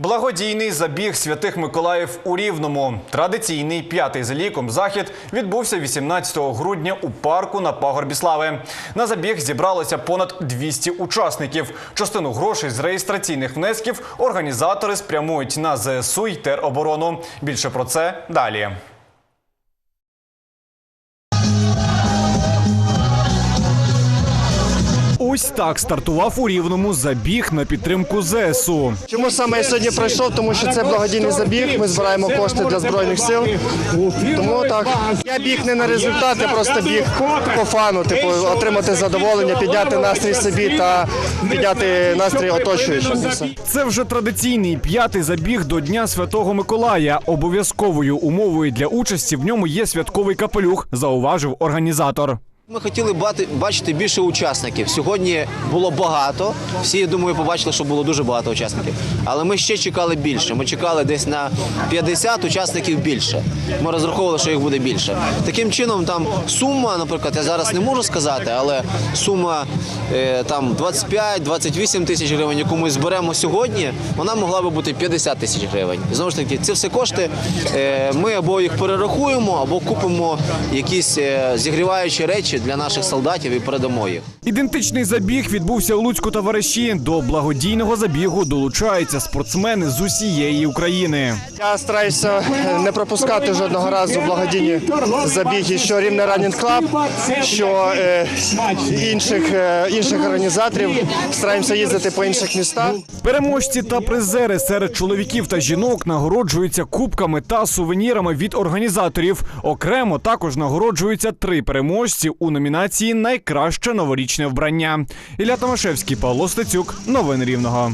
Благодійний забіг святих Миколаїв у Рівному. Традиційний п'ятий за ліком захід відбувся 18 грудня у парку на пагорбі слави. На забіг зібралося понад 200 учасників. Частину грошей з реєстраційних внесків організатори спрямують на ЗСУ й тероборону. Більше про це далі. Ось так стартував у Рівному забіг на підтримку ЗСУ. Чому саме я сьогодні прийшов? Тому що це благодійний забіг. Ми збираємо кошти для збройних сил. Тому так я біг не на результат, я просто біг по фану, типу отримати задоволення, підняти настрій собі та підняти настрій оточуючим. Це. Це вже традиційний п'ятий забіг до Дня Святого Миколая. Обов'язковою умовою для участі в ньому є святковий капелюх, зауважив організатор. Ми хотіли бачити більше учасників. Сьогодні було багато. Всі, я думаю, побачили, що було дуже багато учасників. Але ми ще чекали більше. Ми чекали десь на 50 учасників більше. Ми розраховували, що їх буде більше. Таким чином, там сума, наприклад, я зараз не можу сказати, але сума е, там 25-28 тисяч гривень, яку ми зберемо сьогодні, вона могла би бути 50 тисяч гривень. Знову ж таки, ці все кошти е, ми або їх перерахуємо, або купимо якісь е, зігріваючі речі для наших солдатів і передамо їх. Ідентичний забіг відбувся у Луцьку та Вараші. До благодійного забігу долучаються спортсмени з усієї України. Я стараюся не пропускати жодного разу благодійні забіги, що Рівне Ранінг Клаб, що е, інших, е, інших організаторів. Стараємося їздити по інших містах. Переможці та призери серед чоловіків та жінок нагороджуються кубками та сувенірами від організаторів. Окремо також нагороджуються три переможці у номінації Найкраще новорічне вбрання. Ілля Томашевський, Павло Стецюк. Новини Рівного.